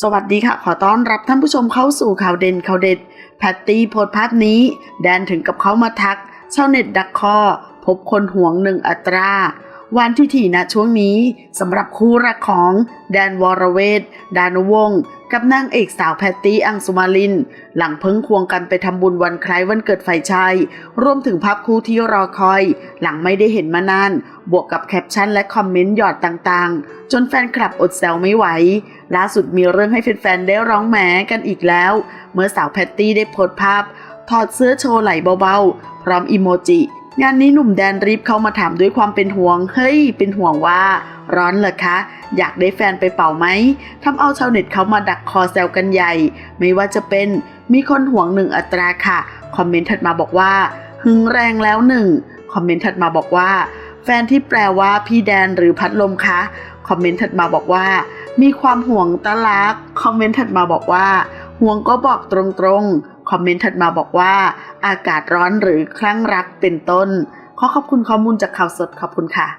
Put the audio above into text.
สวัสดีค่ะ ขอต้อนรับท่านผู้ชมเข้าสู่ข่าวเด่นข่าวเด็ด แพตตี้โพสภาพนี้ แดนถึงกับเขามาทักชาวเน็ตดักคอ พบคนห่วงหนึ่งอัตรา วันที่ถี่นะช่วงนี้สำหรับคู่รักของแดนวรเวทดานุวงศ์กับนางเอกสาวแพตตี้อังสุมาลิน หลังเพิ่งควงกันไปทำบุญวันคล้ายวันเกิดฝ่ายชายรวมถึงภาพคู่ที่รอคอย หลังไม่ได้เห็นมานาน บวกกับแคปชั่นและคอมเมนต์หยอดต่างๆ จนแฟนคลับอดแซวไม่ไหว ล่าสุดมีเรื่องให้แฟนๆได้ร้องแหมกันอีกแล้ว เมื่อสาวแพตตี้ได้โพสต์ภาพถอดเสื้อโชว์ไหล่เบาๆ พร้อมอีโมจิ งานนี้หนุ่มแดนรีบเข้ามาถามด้วยความเป็นห่วง เฮ้ย เป็นห่วงว่า ร้อนเหรอคะ อยากได้แฟนไปเป่าไหมทำเอาชาวเน็ตเขามาดักคอแซวกันใหญ่ ไม่ว่าจะเป็นมีคนห่วงหนึ่งอัตราค่ะ คอมเมนต์ถัดมาบอกว่า หึงแรงแล้วหนึ่ง คอมเมนต์ถัดมาบอกว่า แฟนที่แปลว่าพี่แดนหรือพัดลมคะ คอมเมนต์ถัดมาบอกว่า มีความห่วงตะลัก คอมเมนต์ถัดมาบอกว่า ห่วงก็บอกตรงๆ คอมเมนต์ถัดมาบอกว่า อากาศร้อนหรือคลั่งรักเป็นต้น ขอขอบคุณข้อมูลจากข่าวสดขอบคุณค่ะ